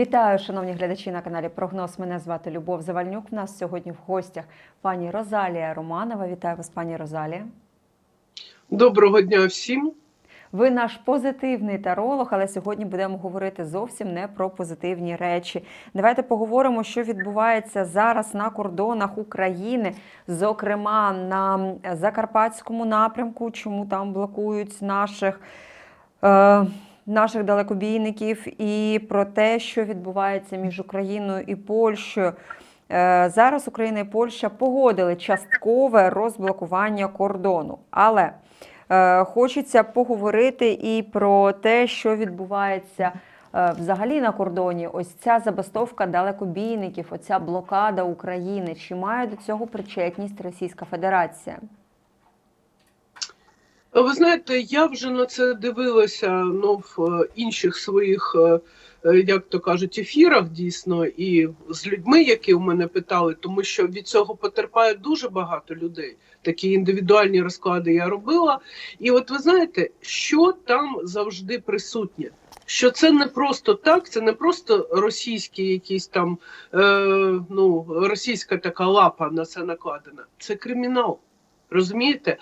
Вітаю, шановні глядачі на каналі Прогноз. Мене звати Любов Завальнюк. У нас сьогодні в гостях пані Розалія Романова. Вітаю вас, пані Розалія. Доброго дня всім. Ви наш позитивний таролог, але сьогодні будемо говорити зовсім не про позитивні речі. Давайте поговоримо, що відбувається зараз на кордонах України, зокрема на Закарпатському напрямку, чому там блокують наших. Е- Наших далекобійників і про те, що відбувається між Україною і Польщею. Е, Зараз Україна і Польща погодили часткове розблокування кордону, але Е, Хочеться поговорити і про те, що відбувається е, взагалі на кордоні. Ось ця забастовка далекобійників, оця блокада України. Чи має до цього причетність Російська Федерація? Ви знаєте, я вже на це дивилася ну, в е, інших своїх, е, е, як то кажуть, ефірах дійсно, і з людьми, які у мене питали, тому що від цього потерпає дуже багато людей. Такі індивідуальні розклади я робила. І от ви знаєте, що там завжди присутнє? Що це не просто так, це не просто російські якісь там е, ну, російська така лапа на це накладена. Це кримінал. Розумієте?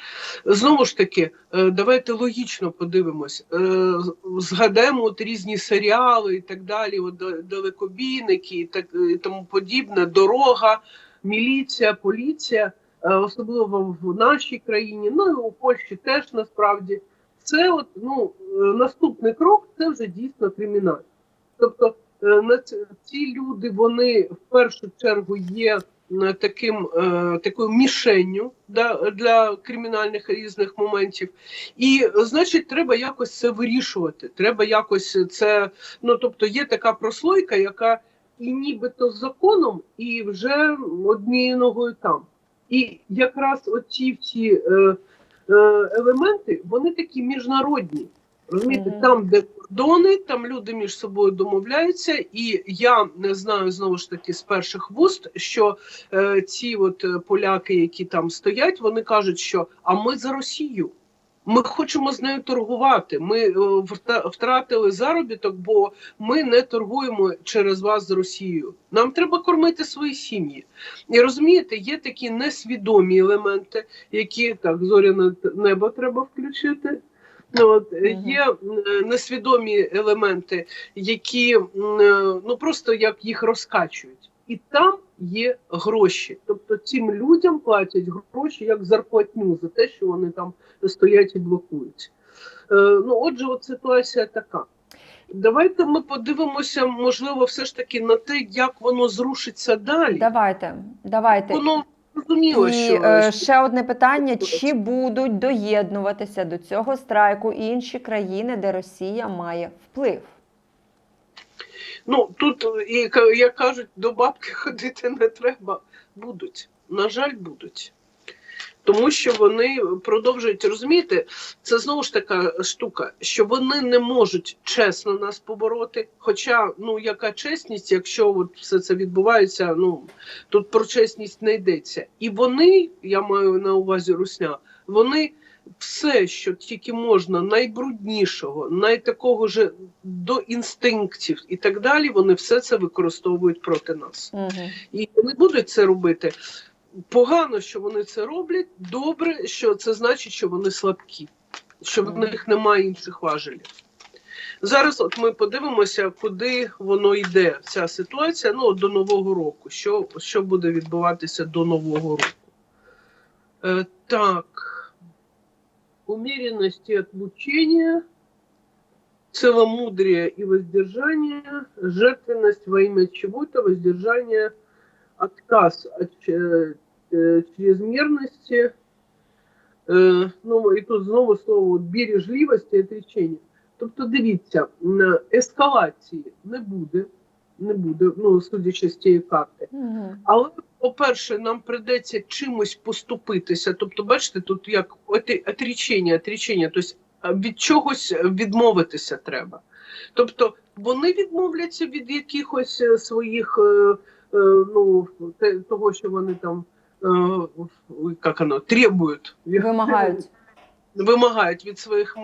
Знову ж таки, е, давайте логічно подивимось. Е, Згадаємо от різні серіали і так далі, от далекобійники і так і тому подібне, дорога, міліція, поліція, е, особливо в нашій країні, ну і у Польщі теж насправді. Це от ну наступний крок це вже дійсно кримінал. Тобто ці- люди вони в першу чергу є таким е, такою мішенню да, для кримінальних різних моментів. І значить, треба якось це вирішувати. Треба якось це. Ну тобто, є така прослойка, яка і нібито з законом, і вже однією ногою там. І якраз оці всі е, е, елементи, вони такі міжнародні. Розумієте, там, де кордони, там люди між собою домовляються, і я не знаю знову ж таки з перших вуст, що е, ці от е, поляки, які там стоять, вони кажуть, що а ми за Росію. Ми хочемо з нею торгувати. Ми е, втратили заробіток, бо ми не торгуємо через вас з Росією. Нам треба кормити свої сім'ї. І розумієте, є такі несвідомі елементи, які так зоряне небо треба включити. Ну, От, е, Є е, несвідомі елементи, які е, ну просто як їх розкачують, і там є гроші. Тобто цим людям платять гроші як зарплатню за те, що вони там стоять і блокують. Ну, отже, от ситуація така. Давайте ми подивимося, можливо, все ж таки на те, як воно зрушиться далі. Давайте, давайте. Воно зрозуміло, І що е, ще одне питання: чи будуть доєднуватися до цього страйку інші країни, де Росія має вплив? Ну тут і як кажуть, до бабки ходити не треба. Будуть. На жаль, будуть. Тому що вони продовжують розумієте, це знову ж така штука, що вони не можуть чесно нас побороти. Хоча, ну яка чесність, якщо от все це відбувається, ну тут про чесність не йдеться. І вони, я маю на увазі русня, вони все, що тільки можна, найбруднішого, найтакого же до інстинктів і так далі, вони все це використовують проти нас. Угу. І вони будуть це робити. Погано, що вони це роблять. Добре, що це значить, що вони слабкі, що в них немає інших важелів. Зараз от ми подивимося, куди воно йде, ця ситуація ну, до Нового року. Що, що буде відбуватися до Нового року? Е, так. Умеренность и отлучение, целомудрие и воздержание, жертвенность во имя чего-то, воздержание, отказ от че- е, чрезмерности, е, ну і тут знову слово бережливості і отречення. Тобто, дивіться, ескалації не буде, не буде, ну судячи з цієї карти. Угу. Але, по-перше, нам придеться чимось поступитися. Тобто, бачите, тут як отрічення, отрічення, тобто від чогось відмовитися треба. Тобто вони відмовляться від якихось е, своїх, е, е, ну, того, що вони там, е, як воно, требують. Вимагають. вимагають від своїх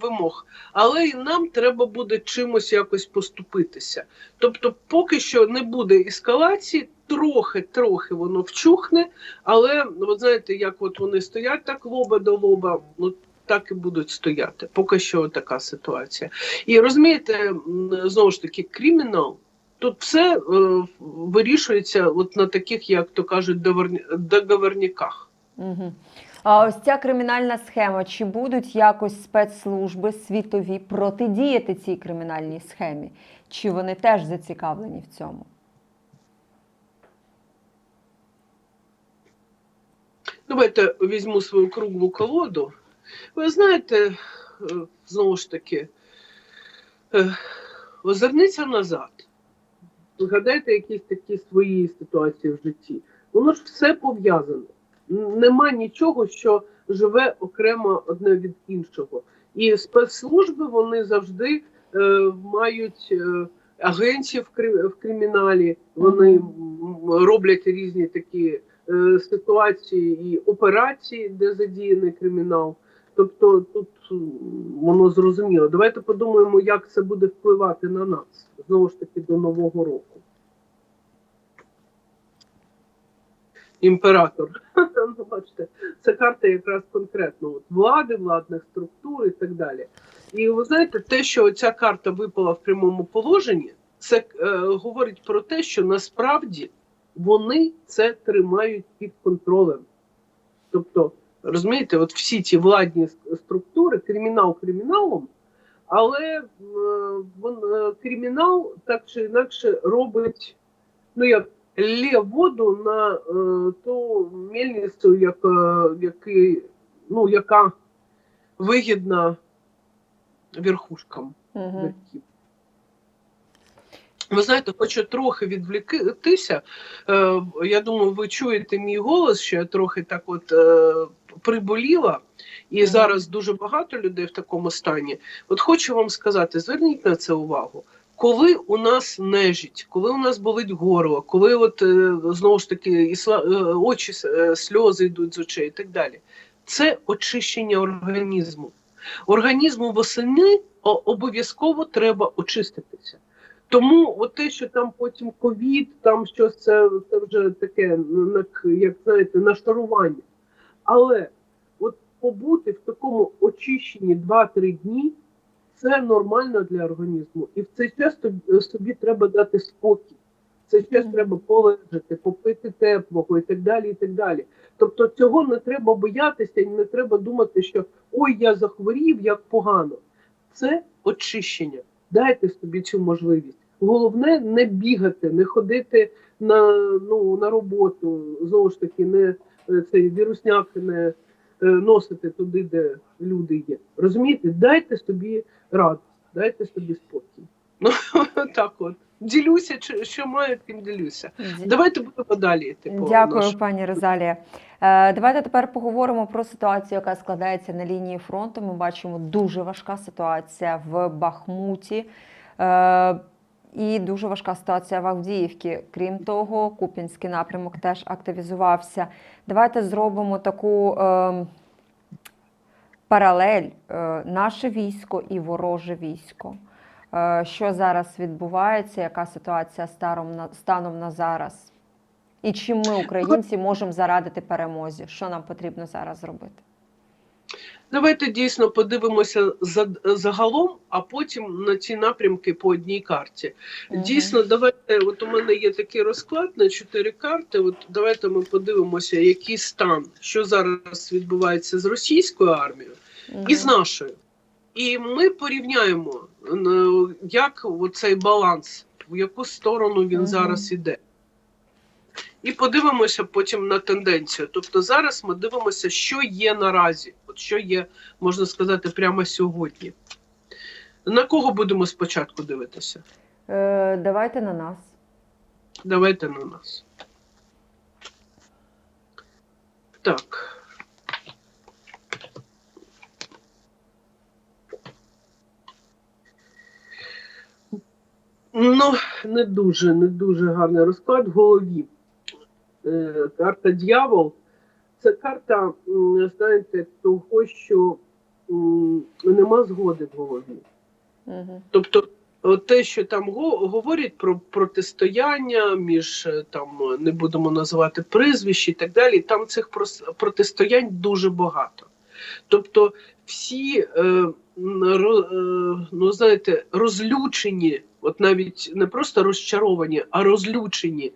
вимог, але й нам треба буде чимось якось поступитися. Тобто, поки що не буде ескалації, трохи-трохи воно вчухне, але от знаєте, як от вони стоять так лоба до лоба, ну так і будуть стояти. Поки що така ситуація. І розумієте, знову ж таки, кримінал. Тут все е, вирішується от на таких, як то кажуть, договорняках. Угу. А ось ця кримінальна схема, чи будуть якось спецслужби світові протидіяти цій кримінальній схемі? Чи вони теж зацікавлені в цьому? Давайте візьму свою круглу колоду. Ви знаєте, е, знову ж таки, е, озирніться назад. Згадайте якісь такі свої ситуації в житті. Воно ж все пов'язане. Нема нічого, що живе окремо одне від іншого. І спецслужби вони завжди е, мають е, агентів в, кри- в криміналі, вони роблять різні такі е, ситуації і операції, де задіяний кримінал. Тобто тут воно зрозуміло. Давайте подумаємо, як це буде впливати на нас знову ж таки до Нового року. Імператор. Ну, Бачите, це карта якраз конкретно от, влади, владних структур і так далі. І ви знаєте, те, що ця карта випала в прямому положенні, це е, говорить про те, що насправді вони це тримають під контролем. Тобто, розумієте, от всі ці владні структури, кримінал криміналом, але е, вон, е, кримінал так чи інакше робить, ну як лє воду на е, ту мельницю, яка, який, ну, яка вигідна верхушкам Угу. Ви знаєте, хочу трохи відвліктися. Е, я думаю, ви чуєте мій голос, що я трохи так от приболіла, і зараз дуже багато людей в такому стані. От хочу вам сказати, зверніть на це увагу. Коли у нас нежить, коли у нас болить горло, коли от е, знову ж таки і сла- е, очі е, сльози йдуть з очей і так далі, це очищення організму. Організму восени обов'язково треба очиститися. Тому от те, що там потім ковід, там щось це, це вже таке, як знаєте, нашарування. Але от побути в такому очищенні 2-3 дні це нормально для організму. І в цей час собі треба дати спокій. В цей час треба полежати, попити теплого і так далі. і так далі. Тобто цього не треба боятися і не треба думати, що ой, я захворів, як погано. Це очищення. Дайте собі цю можливість. Головне не бігати, не ходити на, ну, на роботу, знову ж таки, не цей вірусняк не е, носити туди, де люди є. Розумієте, дайте собі радість, дайте собі спокій. Ну так от. Ділюся, що маю, тим ділюся. Давайте будемо далі. Типу, Дякую, наш- пані Розалія. Е, Давайте тепер поговоримо про ситуацію, яка складається на лінії фронту. Ми бачимо дуже важка ситуація в Бахмуті. І дуже важка ситуація в Авдіївці. Крім того, Куп'янський напрямок теж активізувався. Давайте зробимо таку е, паралель: е, наше військо і вороже військо. Е, Що зараз відбувається? Яка ситуація на станом на зараз? І чим ми, українці, можемо зарадити перемозі? Що нам потрібно зараз зробити? Давайте дійсно подивимося за, загалом, а потім на ці напрямки по одній карті. Дійсно, давайте. От у мене є такий розклад на чотири карти. От давайте ми подивимося, який стан, що зараз відбувається з російською армією і з нашою. І ми порівняємо, як цей баланс, в яку сторону він зараз іде. І подивимося потім на тенденцію. Тобто зараз ми дивимося, що є наразі, от що є, можна сказати, прямо сьогодні. На кого будемо спочатку дивитися? Е, давайте на нас. Давайте на нас. Так. Ну, не дуже, не дуже гарний розклад в голові. Е, карта дьявол це карта, знаєте, того, що нема згоди в голові. Угу. Тобто, те, що там говорять про протистояння між е, там не будемо називати прізвищ і так далі, там цих протистоянь дуже багато. Тобто, всі е, ну, знаєте, розлючені, от навіть не просто розчаровані, а розлючені.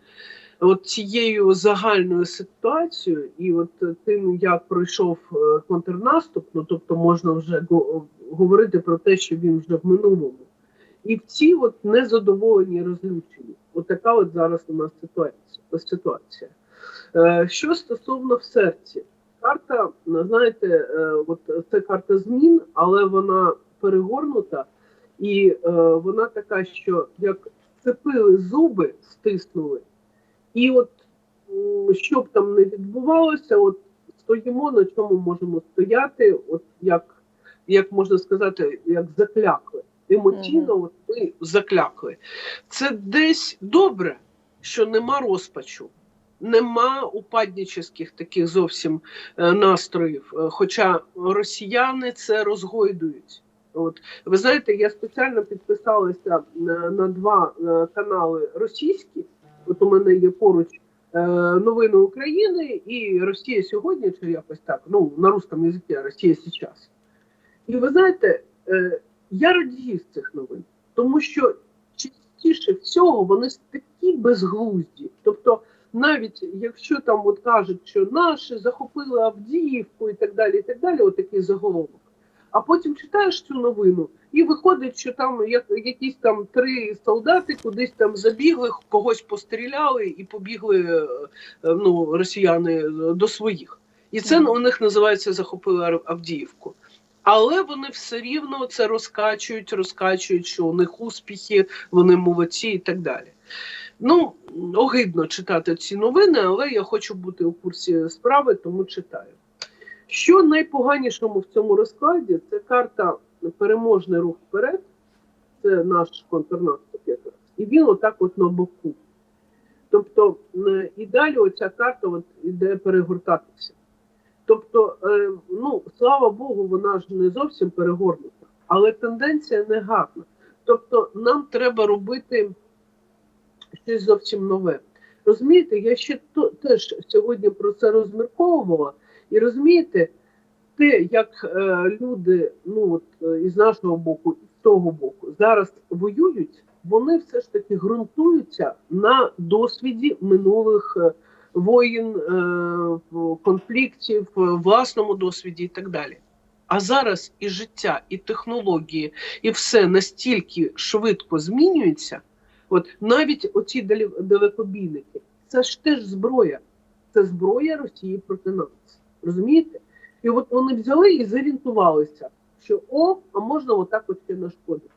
От цією загальною ситуацією, і от тим, як пройшов е, контрнаступ, ну тобто можна вже говорити про те, що він вже в минулому. І в ці от незадоволені розлючені. От от зараз у нас ситуація. ситуація. Е, що стосовно в серці, карта, ну, знаєте, е, от це карта змін, але вона перегорнута, і е, вона така, що як сцепили зуби, стиснули, і от що б там не відбувалося, от стоїмо, на чому можемо стояти, от як, як можна сказати, як заклякли. Емоційно, от ми заклякли. Це десь добре, що нема розпачу, нема упаднических таких зовсім е, настроїв. Е, Хоча росіяни це розгойдують. От ви знаєте, я спеціально підписалася на, на два е, канали російські. От у мене є поруч е, новини України і Росія сьогодні, чи якось так. Ну на русском язикі Росія зараз. І ви знаєте, е, я радію з цих новин, тому що частіше всього вони такі безглузді. Тобто, навіть якщо там от кажуть, що наші захопили Авдіївку і так далі, і так далі, отакий заголовок. А потім читаєш цю новину, і виходить, що там як, якісь там три солдати кудись там забігли, когось постріляли і побігли е, е, ну, росіяни е, до своїх. І це у них називається захопили Авдіївку. Але вони все рівно це розкачують, розкачують, що у них успіхи, вони молодці і так далі. Ну, огидно читати ці новини, але я хочу бути у курсі справи, тому читаю. Що найпоганішому в цьому розкладі це карта переможний рух вперед, це наш контрнаступ якраз. І він отак от на боку. Тобто, е, і далі оця карта от іде перегортатися. Тобто, е, ну, слава Богу, вона ж не зовсім перегорнута, але тенденція не гарна. Тобто, нам треба робити щось зовсім нове. Розумієте, я ще теж сьогодні про це розмірковувала, і розумієте, те, як е, люди, ну от е, із нашого боку, і з того боку, зараз воюють, вони все ж таки ґрунтуються на досвіді минулих е, воїн, е, конфліктів, власному досвіді і так далі. А зараз і життя, і технології, і все настільки швидко змінюється. От навіть оці далекобійники, це ж теж зброя. Це зброя Росії проти нас. Розумієте? І от вони взяли і зорієнтувалися, що о, а можна отак от ще нашкодити.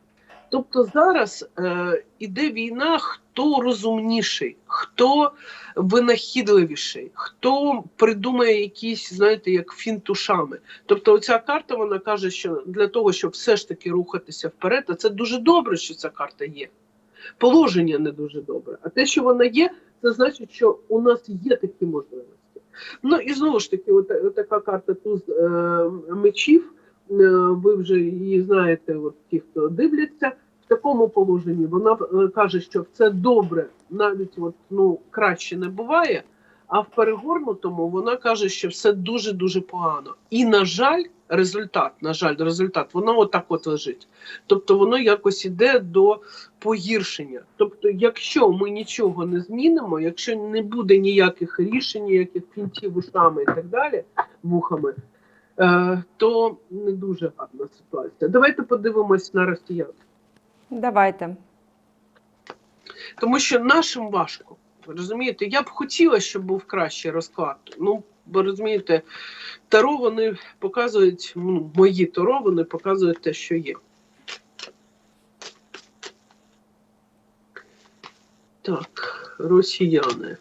Тобто зараз е, іде війна, хто розумніший, хто винахідливіший, хто придумає якісь, знаєте, як фінтушами. Тобто, оця карта вона каже, що для того, щоб все ж таки рухатися вперед, а це дуже добре, що ця карта є. Положення не дуже добре. А те, що вона є, це значить, що у нас є такі можливості. Ну і знову ж таки, от, от така карта туз е, мечів. Е, ви вже її знаєте, от ті, хто дивляться. В такому положенні вона е, каже, що це добре, навіть от, ну, краще не буває. А в перегорнутому вона каже, що все дуже дуже погано. І на жаль, результат, на жаль, результат, воно отак от лежить. Тобто воно якось іде до погіршення. Тобто, якщо ми нічого не змінимо, якщо не буде ніяких рішень, ніяких фінтів ушами і так далі, вухами, е, то не дуже гарна ситуація. Давайте подивимось на росіян. Давайте. Тому що нашим важко. Розумієте, я б хотіла, щоб був кращий розклад. Ну, бо розумієте, таро вони показують, ну, мої таро вони показують те, що є. Так, росіяни.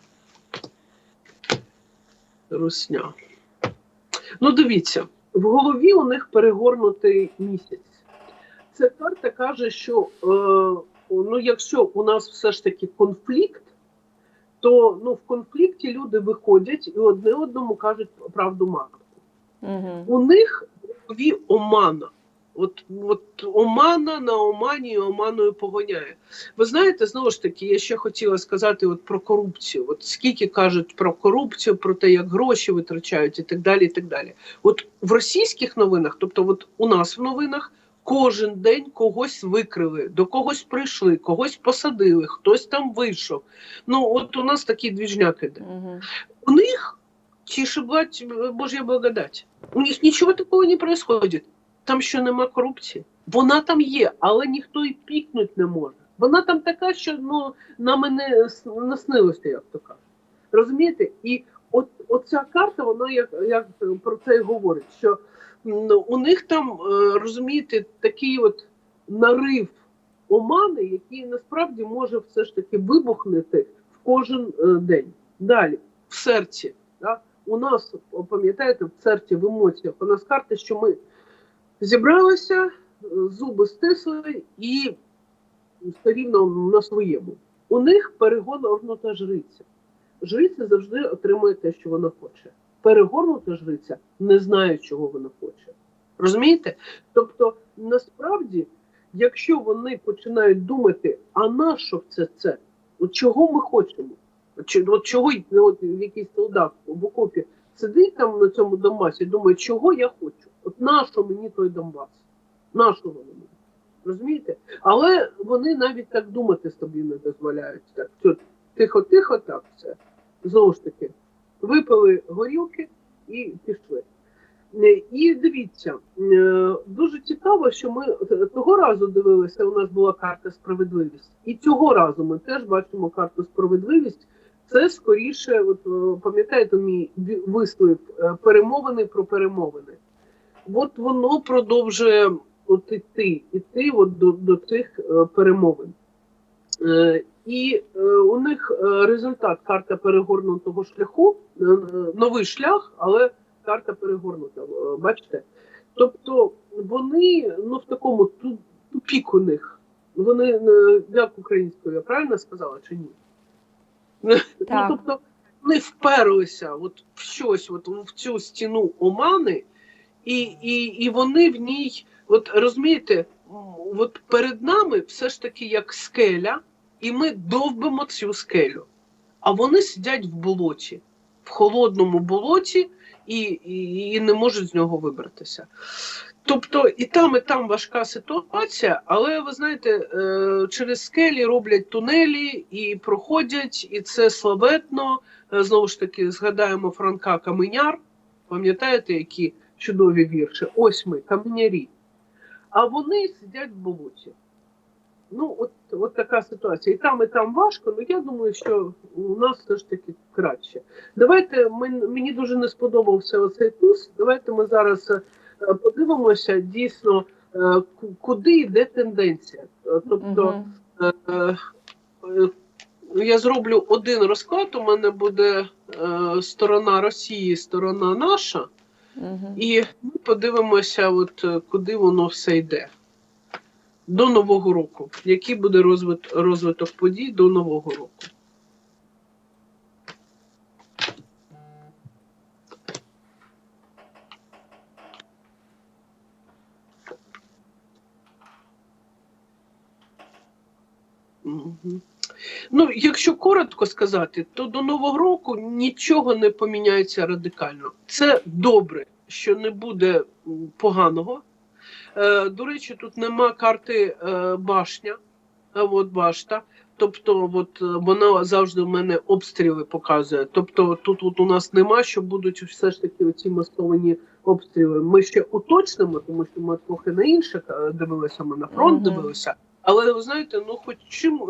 Русня. Ну, дивіться, в голові у них перегорнутий місяць. Ця карта каже, що е, ну, якщо у нас все ж таки конфлікт, то ну, в конфлікті люди виходять і одне одному кажуть правду матку. Угу. У них дві омана. От, от омана на омані і оманою погоняє. Ви знаєте, знову ж таки, я ще хотіла сказати от про корупцію. От скільки кажуть про корупцію, про те, як гроші витрачають і так далі. і так далі. От в російських новинах, тобто от у нас в новинах, кожен день когось викрили, до когось прийшли, когось посадили, хтось там вийшов. Ну, от у нас такий двіжняк іде. Угу. У них тише блать, Божья благодать. У них нічого такого не происходит. Там що нема корупції. Вона там є, але ніхто і пікнуть не може. Вона там така, що ну, на мене наснилося, як то кажуть. Розумієте? І от, оця карта, вона як, як про це і говорить, що у них там, е, розумієте, такий от нарив омани, який насправді може все ж таки вибухнути в кожен е, день. Далі, в серці. Да? У нас, пам'ятаєте, в серці, в емоціях, у нас карта, що ми зібралися, е, зуби стисли і все рівно на своєму. У них перегорнута жриця. Жриця завжди отримує те, що вона хоче. Перегорнута жриця не знає, чого вона хоче. Розумієте? Тобто, насправді, якщо вони починають думати, а на що це це? От чого ми хочемо? От, чого от, якийсь солдат в окопі сидить там на цьому Донбасі і думає, чого я хочу? От на що мені той Донбас? На що воно мені? Розумієте? Але вони навіть так думати собі не дозволяють. Так, Тихо-тихо, так все. Знову ж таки, випили горілки і пішли. Е, І дивіться, е, дуже цікаво, що ми того разу дивилися, у нас була карта справедливість. І цього разу ми теж бачимо карту справедливість. Це скоріше, от е, пам'ятаєте мій вислів е, перемовини про перемовини. От воно продовжує от іти, іти от до, до цих е, перемовин. І е, у них е, результат карта перегорнутого шляху, е, новий шлях, але карта перегорнута. Бачите? Тобто вони ну, в такому ту- тупік у них. Вони як українською, я правильно сказала чи ні? Ну, тобто вони вперлися от в щось, от в цю стіну омани, і, і, і вони в ній, от розумієте, от перед нами все ж таки як скеля, і ми довбимо цю скелю. А вони сидять в болоті, в холодному болоті і, і, і не можуть з нього вибратися. Тобто і там, і там важка ситуація, але ви знаєте, е, через скелі роблять тунелі і проходять, і це славетно. Е, Знову ж таки, згадаємо Франка Каменяр. Пам'ятаєте, які чудові вірші? Ось ми, каменярі. А вони сидять в болоті. Ну, от, от така ситуація. І там, і там важко, але я думаю, що у нас все ж таки краще. Давайте мен- мені дуже не сподобався оцей туз. Давайте ми зараз е, подивимося дійсно, е, куди йде тенденція. Тобто, Угу. я зроблю один розклад. У мене буде сторона Росії, сторона наша, Угу. і ми подивимося, от куди воно все йде. До Нового року. Який буде розвит, розвиток подій до Нового року? Ну, якщо коротко сказати, то до Нового року нічого не поміняється радикально. Це добре, що не буде поганого. Е, до речі, тут нема карти е, башня, от башта. Тобто, от, е, вона завжди в мене обстріли показує. Тобто, тут от у нас нема, що будуть все ж таки оці масовані обстріли. Ми ще уточнимо, тому що ми трохи на інше дивилися, ми на фронт дивилися. Але ви знаєте, ну хоч чим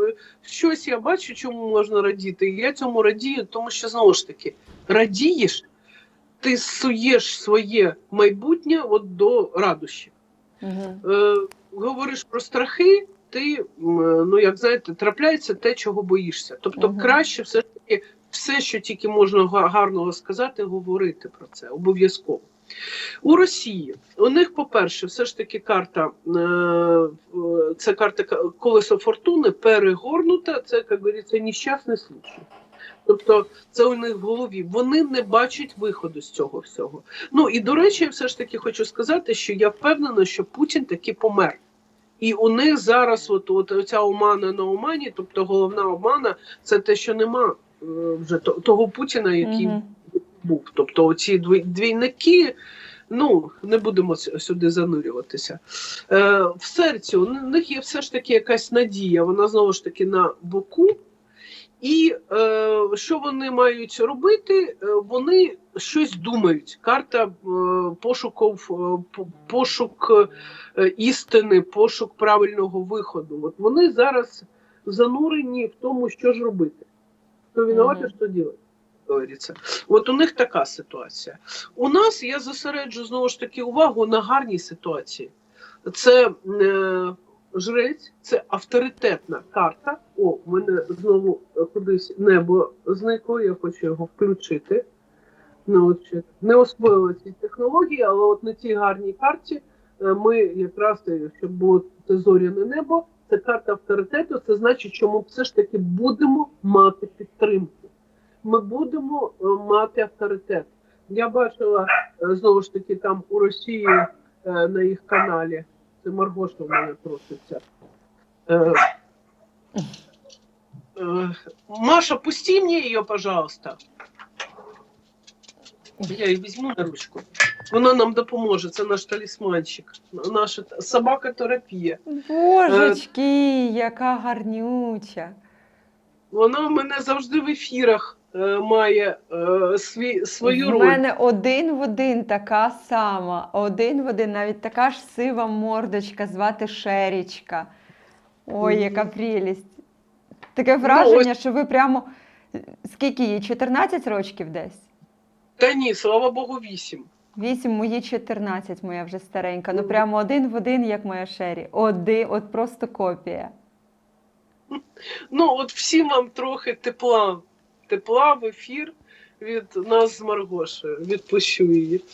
щось я бачу, чому можна радіти. Я цьому радію, тому що знову ж таки радієш, ти суєш своє майбутнє от до радощів. Угу. Е, говориш про страхи, ти ну як знаєте, трапляється те, чого боїшся. Тобто, Мгм. краще все ж таки, все, що тільки можна га- гарного сказати, говорити про це обов'язково. У Росії у них, по-перше, все ж таки карта е, це карта колесо фортуни перегорнута. Це, як говориться, нещасний случай. Тобто це у них в голові. Вони не бачать виходу з цього всього. Ну і до речі, я все ж таки хочу сказати, що я впевнена, що Путін таки помер. І у них зараз, от, от оця омана на омані, тобто головна омана, це те, що нема е, вже того Путіна, який Мгм. був. Тобто оці двійники, ну не будемо сюди занурюватися. Е, в серці у них є все ж таки якась надія, вона знову ж таки на боку. І е, що вони мають робити? Е, вони щось думають. Карта е, пошуків, е, пошук е, істини, пошук правильного виходу. От вони зараз занурені в тому, що ж робити. Хто винуватий, Мгм. що робити. Говориться. От у них така ситуація. У нас я зосереджу знову ж таки увагу на гарній ситуації. Це е, жрець, це авторитетна карта. О, у мене знову кудись небо зникло, я хочу його включити. Не освоїла ці технології, але от на цій гарній карті е, ми якраз, е, щоб було це зоряне небо, це карта авторитету. Це значить, що ми все ж таки будемо мати підтримку. Ми будемо е, мати авторитет. Я бачила е, знову ж таки там у Росії е, на їх каналі. Це Маргоша в мене проситься. Е, Маша, пусти мне ее, пожалуйста. Я її візьму на ручку. Вона нам допоможе. Це наш талісманчик, наша собака терапія. Божечки, яка гарнюча. Вона в мене завжди в ефірах е, має е, свій, свою роль. мене один в один така сама, один в один, навіть така ж сива мордочка, звати Шерічка. Ой, яка прелість. Таке враження, Ну, ось- що ви прямо. Скільки їй? 14 років десь? Та ні, слава Богу, вісім. Вісім, мої 14, моя вже старенька. Ну прямо один в один, як моя Шері. Один, от просто копія. Ну, от всім вам трохи тепла, тепла в ефір від нас з Маргошею. Відпущу її.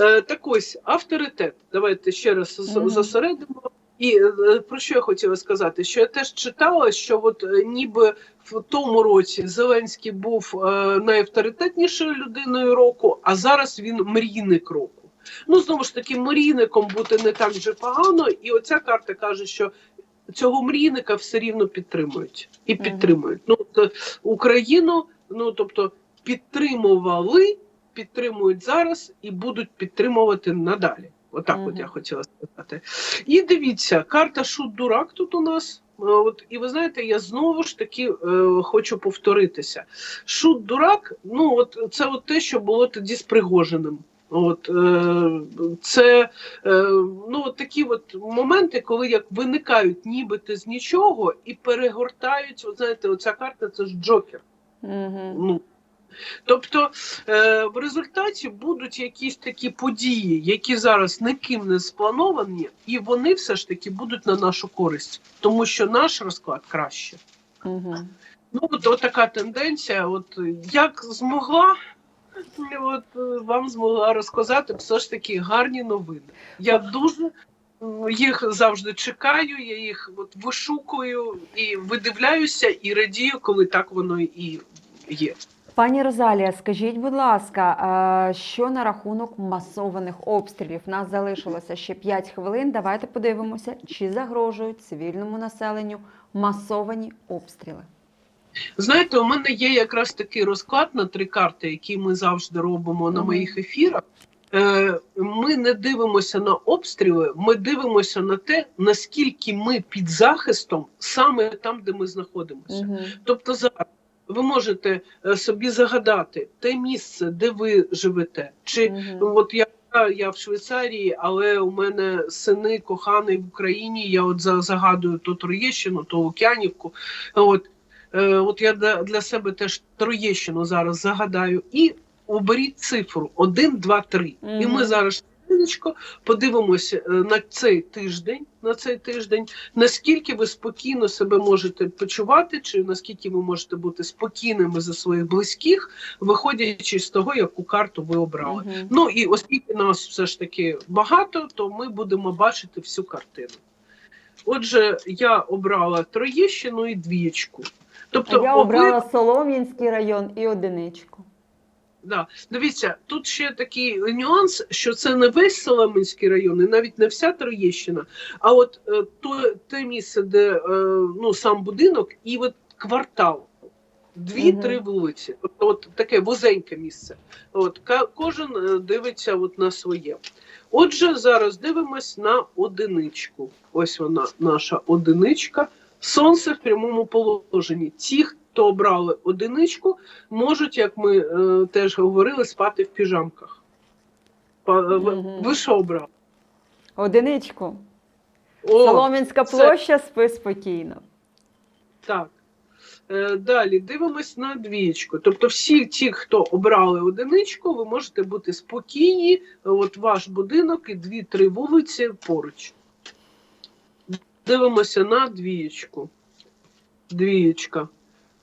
Е, так ось, авторитет. Давайте ще раз з- Мгм. зосередимо. І е, про що я хотіла сказати? Що я теж читала, що от е, ніби в тому році Зеленський був е, найавторитетнішою людиною року, а зараз він мрійник року. Ну, знову ж таки, мрійником бути не так вже погано, і оця карта каже, що цього мрійника все рівно підтримують і підтримують. Ну то Україну, ну тобто підтримували, підтримують зараз і будуть підтримувати надалі. Отак, от я хотіла сказати. І дивіться, карта шут дурак тут у нас. Е, От, і ви знаєте, я знову ж таки е, хочу повторитися. Шут дурак, ну от це от те, що було тоді з Пригожиним. От е, це е, ну от такі от моменти, коли як виникають нібито з нічого і перегортають. От знаєте, оця карта це ж Джокер. Угу. Ну тобто е, в результаті будуть якісь такі події, які зараз ніким не сплановані, і вони все ж таки будуть на нашу користь, тому що наш розклад краще. Угу. Ну, от, от така тенденція. От як змогла, от вам змогла розказати все ж таки гарні новини. Я дуже їх завжди чекаю, я їх от вишукую і видивляюся, і радію, коли так воно і є. Пані Розалія, скажіть, будь ласка, що на рахунок масованих обстрілів? Нас залишилося ще 5 хвилин. Давайте подивимося, чи загрожують цивільному населенню масовані обстріли. Знаєте, у мене є якраз такий розклад на три карти, який ми завжди робимо на моїх ефірах. Е, Ми не дивимося на обстріли, ми дивимося на те, наскільки ми під захистом саме там, де ми знаходимося. Тобто зараз ви можете е, собі загадати те місце, де ви живете. Чи Угу. от я, я в Швейцарії, але у мене сини коханий в Україні. Я от за- загадую то Троєщину, то Лук'янівку. От, е, от я для, себе теж Троєщину зараз загадаю. І оберіть цифру 1, 2, 3. І ми зараз хвилиночку, подивимося е, на цей тиждень, на цей тиждень, наскільки ви спокійно себе можете почувати, чи наскільки ви можете бути спокійними за своїх близьких, виходячи з того, яку карту ви обрали. Угу. Ну і оскільки нас все ж таки багато, то ми будемо бачити всю картину. Отже, я обрала Троєщину і двієчку. Тобто, А я ви- обрала Солом'янський район і одиничку. Да. Дивіться, тут ще такий нюанс, що це не весь Соломинський район, і навіть не вся Троєщина, а от е, то, те місце, де е, ну, сам будинок, і от квартал. Дві-три вулиці. Тобто от таке вузеньке місце. От, кожен е, дивиться от на своє. Отже, зараз дивимось на одиничку. Ось вона, наша одиничка. Сонце в прямому положенні. Ті, хто обрали одиничку, можуть, як ми е, теж говорили, спати в піжамках. Е, ви- Ви що обрали? Одиничку. О, Солом'янська це- площа спи спокійно. Так. Е, Далі дивимось на двічку. Тобто, всі ті, хто обрали одиничку, ви можете бути спокійні. От ваш будинок і дві-три вулиці поруч. Дивимося на двієчку. Двієчка.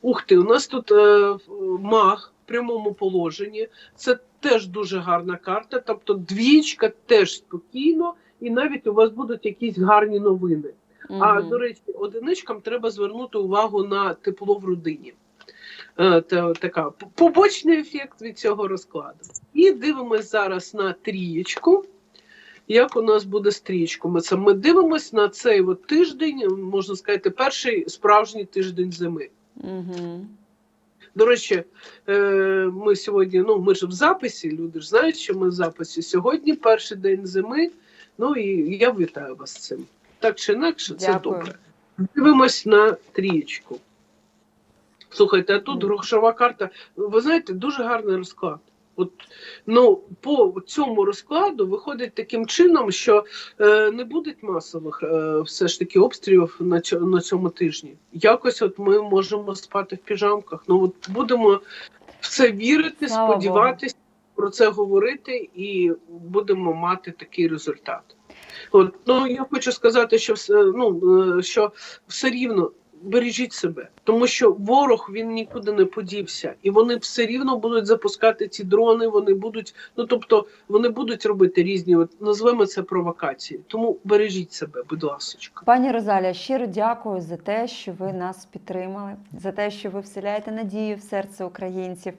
Ух ти, у нас тут е, маг в прямому положенні. Це теж дуже гарна карта. Тобто двічка теж спокійно, і навіть у вас будуть якісь гарні новини. А до речі, одиничкам треба звернути увагу на тепло в родині. Е, Та, така побочний ефект від цього розкладу. І дивимось зараз на трієчку. Як у нас буде з трієчками? Це ми дивимось на цей от тиждень, можна сказати, перший справжній тиждень зими. Мгм. До речі, е, ми сьогодні, ну ми ж в записі, люди ж знають, що ми в записі. Сьогодні перший день зими. Ну і я вітаю вас з цим. Так чи інакше, це Дякую. добре. Дивимось на трієчку. Слухайте, а тут грошова карта. Ви знаєте, дуже гарний розклад. От, ну, по цьому розкладу виходить таким чином, що е, не буде масових е, все ж таки обстрілів на, цьо- на цьому тижні. Якось от ми можемо спати в піжамках. Ну от будемо в це вірити, Слава сподіватися, про це говорити, і будемо мати такий результат. От, ну я хочу сказати, що все, ну, е, що все рівно бережіть себе, тому що ворог він нікуди не подівся, і вони все рівно будуть запускати ці дрони. Вони будуть, ну тобто, вони будуть робити різні, от назвемо це провокації. Тому бережіть себе, будь ласка. Пані Розалія, щиро дякую за те, що ви нас підтримали, за те, що ви вселяєте надію в серце українців.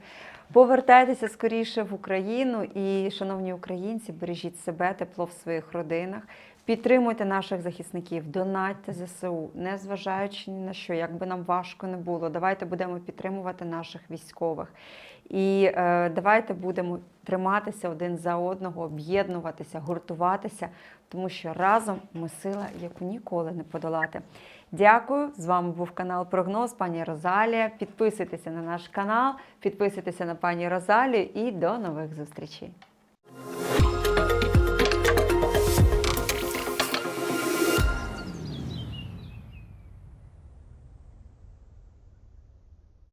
Повертайтеся скоріше в Україну і, шановні українці, бережіть себе, тепло в своїх родинах. Підтримуйте наших захисників, донатьте ЗСУ, не зважаючи ні на що, як би нам важко не було. Давайте будемо підтримувати наших військових. І е, давайте будемо триматися один за одного, об'єднуватися, гуртуватися, тому що разом ми сила, яку ніколи не подолати. Дякую. З вами був канал Прогноз, пані Розалія. Підписуйтеся на наш канал, підписуйтеся на пані Розалію і до нових зустрічей.